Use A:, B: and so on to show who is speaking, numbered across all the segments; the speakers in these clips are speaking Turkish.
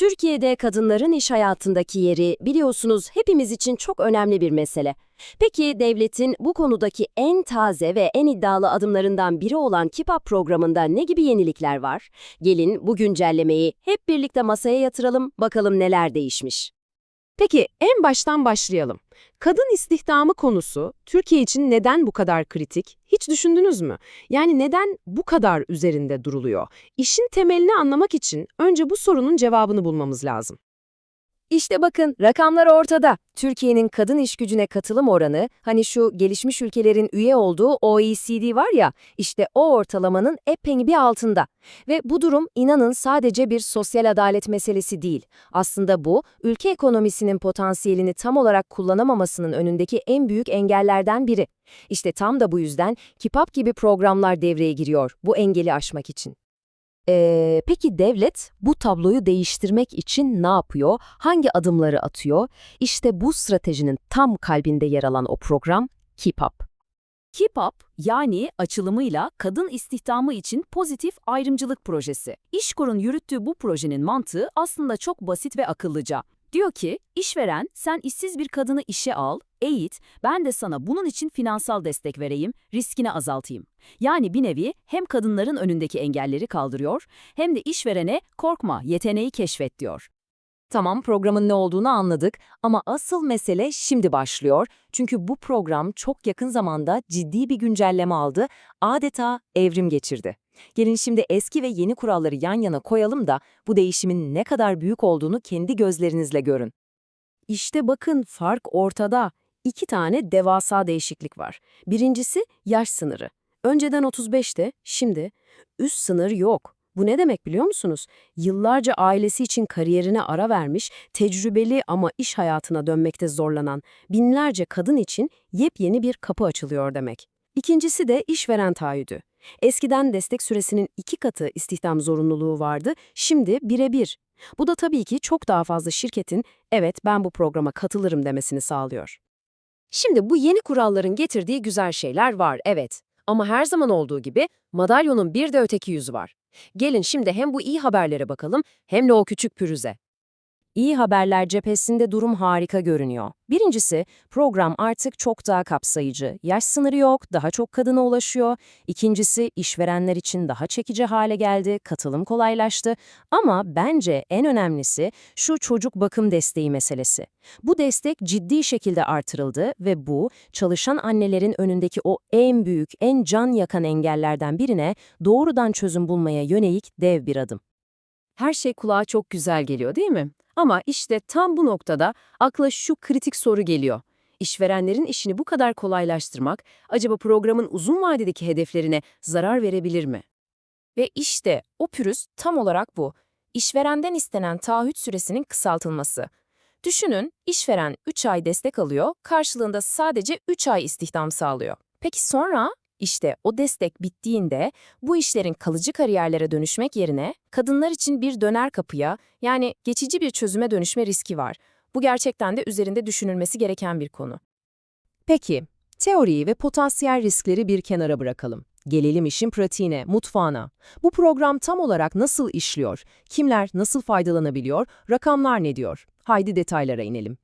A: Türkiye'de kadınların iş hayatındaki yeri biliyorsunuz hepimiz için çok önemli bir mesele. Peki devletin bu konudaki en taze ve en iddialı adımlarından biri olan KİPAP programında ne gibi yenilikler var? Gelin bu güncellemeyi hep birlikte masaya yatıralım, bakalım neler değişmiş.
B: Peki en baştan başlayalım. Kadın istihdamı konusu Türkiye için neden bu kadar kritik? Hiç düşündünüz mü? Yani neden bu kadar üzerinde duruluyor? İşin temelini anlamak için önce bu sorunun cevabını bulmamız lazım.
A: İşte bakın rakamlar ortada. Türkiye'nin kadın iş gücüne katılım oranı, hani şu gelişmiş ülkelerin üye olduğu OECD var ya, işte o ortalamanın epey bir altında. Ve bu durum inanın sadece bir sosyal adalet meselesi değil. Aslında bu, ülke ekonomisinin potansiyelini tam olarak kullanamamasının önündeki en büyük engellerden biri. İşte tam da bu yüzden KİPAP gibi programlar devreye giriyor bu engeli aşmak için. Ee, peki devlet bu tabloyu değiştirmek için ne yapıyor? Hangi adımları atıyor? İşte bu stratejinin tam kalbinde yer alan o program KİPAP. KİPAP yani açılımıyla kadın istihdamı için pozitif ayrımcılık projesi. İşkur'un yürüttüğü bu projenin mantığı aslında çok basit ve akıllıca. Diyor ki, işveren sen işsiz bir kadını işe al, eğit, ben de sana bunun için finansal destek vereyim, riskini azaltayım. Yani bir nevi hem kadınların önündeki engelleri kaldırıyor, hem de işverene korkma, yeteneği keşfet diyor. Tamam programın ne olduğunu anladık ama asıl mesele şimdi başlıyor. Çünkü bu program çok yakın zamanda ciddi bir güncelleme aldı, adeta evrim geçirdi. Gelin şimdi eski ve yeni kuralları yan yana koyalım da bu değişimin ne kadar büyük olduğunu kendi gözlerinizle görün. İşte bakın fark ortada. İki tane devasa değişiklik var. Birincisi yaş sınırı. Önceden 35'te, şimdi üst sınır yok. Bu ne demek biliyor musunuz? Yıllarca ailesi için kariyerine ara vermiş, tecrübeli ama iş hayatına dönmekte zorlanan binlerce kadın için yepyeni bir kapı açılıyor demek. İkincisi de işveren taahhüdü. Eskiden destek süresinin iki katı istihdam zorunluluğu vardı, şimdi birebir. Bu da tabii ki çok daha fazla şirketin evet ben bu programa katılırım demesini sağlıyor. Şimdi bu yeni kuralların getirdiği güzel şeyler var, evet. Ama her zaman olduğu gibi madalyonun bir de öteki yüzü var. Gelin şimdi hem bu iyi haberlere bakalım hem de o küçük pürüze. İyi haberler cephesinde durum harika görünüyor. Birincisi, program artık çok daha kapsayıcı. Yaş sınırı yok, daha çok kadına ulaşıyor. İkincisi, işverenler için daha çekici hale geldi, katılım kolaylaştı. Ama bence en önemlisi şu çocuk bakım desteği meselesi. Bu destek ciddi şekilde artırıldı ve bu, çalışan annelerin önündeki o en büyük, en can yakan engellerden birine doğrudan çözüm bulmaya yönelik dev bir adım. Her şey kulağa çok güzel geliyor değil mi? Ama işte tam bu noktada akla şu kritik soru geliyor. İşverenlerin işini bu kadar kolaylaştırmak acaba programın uzun vadedeki hedeflerine zarar verebilir mi? Ve işte o pürüz tam olarak bu. İşverenden istenen taahhüt süresinin kısaltılması. Düşünün, işveren 3 ay destek alıyor, karşılığında sadece 3 ay istihdam sağlıyor. Peki sonra? İşte o destek bittiğinde bu işlerin kalıcı kariyerlere dönüşmek yerine kadınlar için bir döner kapıya yani geçici bir çözüme dönüşme riski var. Bu gerçekten de üzerinde düşünülmesi gereken bir konu. Peki, teoriyi ve potansiyel riskleri bir kenara bırakalım. Gelelim işin pratiğine, mutfağına. Bu program tam olarak nasıl işliyor? Kimler nasıl faydalanabiliyor? Rakamlar ne diyor? Haydi detaylara inelim.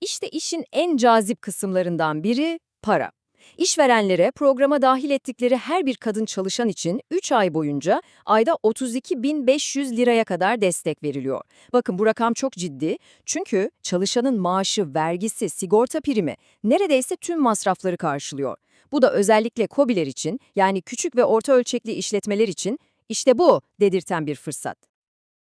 A: İşte işin en cazip kısımlarından biri para. İşverenlere programa dahil ettikleri her bir kadın çalışan için 3 ay boyunca ayda 32.500 liraya kadar destek veriliyor. Bakın bu rakam çok ciddi çünkü çalışanın maaşı, vergisi, sigorta primi neredeyse tüm masrafları karşılıyor. Bu da özellikle KOBİ'ler için yani küçük ve orta ölçekli işletmeler için işte bu dedirten bir fırsat.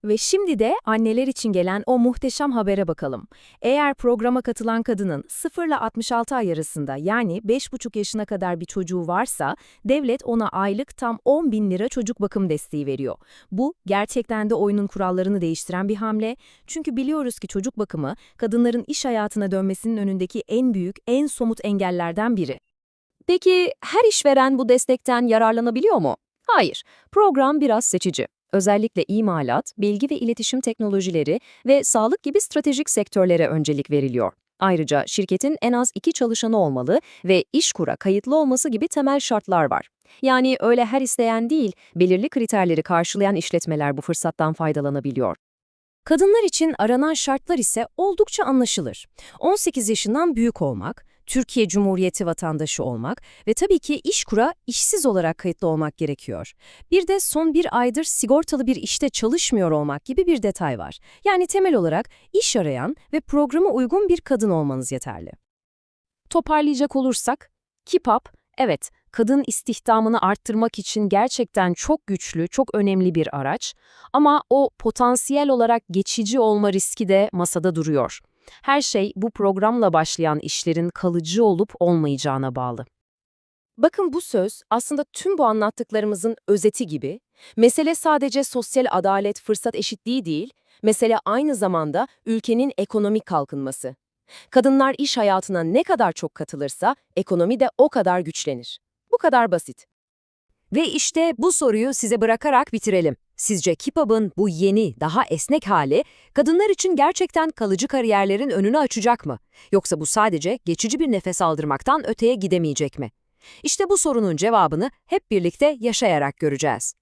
A: Ve şimdi de anneler için gelen o muhteşem habere bakalım. Eğer programa katılan kadının 0 ile 66 ay arasında yani 5,5 yaşına kadar bir çocuğu varsa devlet ona aylık tam 10 bin lira çocuk bakım desteği veriyor. Bu gerçekten de oyunun kurallarını değiştiren bir hamle. Çünkü biliyoruz ki çocuk bakımı kadınların iş hayatına dönmesinin önündeki en büyük, en somut engellerden biri. Peki her işveren bu destekten yararlanabiliyor mu? Hayır, program biraz seçici. Özellikle imalat, bilgi ve iletişim teknolojileri ve sağlık gibi stratejik sektörlere öncelik veriliyor. Ayrıca şirketin en az iki çalışanı olmalı ve işkura kayıtlı olması gibi temel şartlar var. Yani öyle her isteyen değil, belirli kriterleri karşılayan işletmeler bu fırsattan faydalanabiliyor. Kadınlar için aranan şartlar ise oldukça anlaşılır. 18 yaşından büyük olmak, Türkiye Cumhuriyeti vatandaşı olmak ve tabii ki işkura işsiz olarak kayıtlı olmak gerekiyor. Bir de son bir aydır sigortalı bir işte çalışmıyor olmak gibi bir detay var. Yani temel olarak iş arayan ve programa uygun bir kadın olmanız yeterli. Toparlayacak olursak, KİPAP, evet, kadın istihdamını arttırmak için gerçekten çok güçlü, çok önemli bir araç ama o potansiyel olarak geçici olma riski de masada duruyor. Her şey bu programla başlayan işlerin kalıcı olup olmayacağına bağlı. Bakın bu söz aslında tüm bu anlattıklarımızın özeti gibi. Mesele sadece sosyal adalet, fırsat eşitliği değil, mesele aynı zamanda ülkenin ekonomik kalkınması. Kadınlar iş hayatına ne kadar çok katılırsa ekonomi de o kadar güçlenir. Bu kadar basit. Ve işte bu soruyu size bırakarak bitirelim. Sizce KİPAB'ın bu yeni, daha esnek hali kadınlar için gerçekten kalıcı kariyerlerin önünü açacak mı? Yoksa bu sadece geçici bir nefes aldırmaktan öteye gidemeyecek mi? İşte bu sorunun cevabını hep birlikte yaşayarak göreceğiz.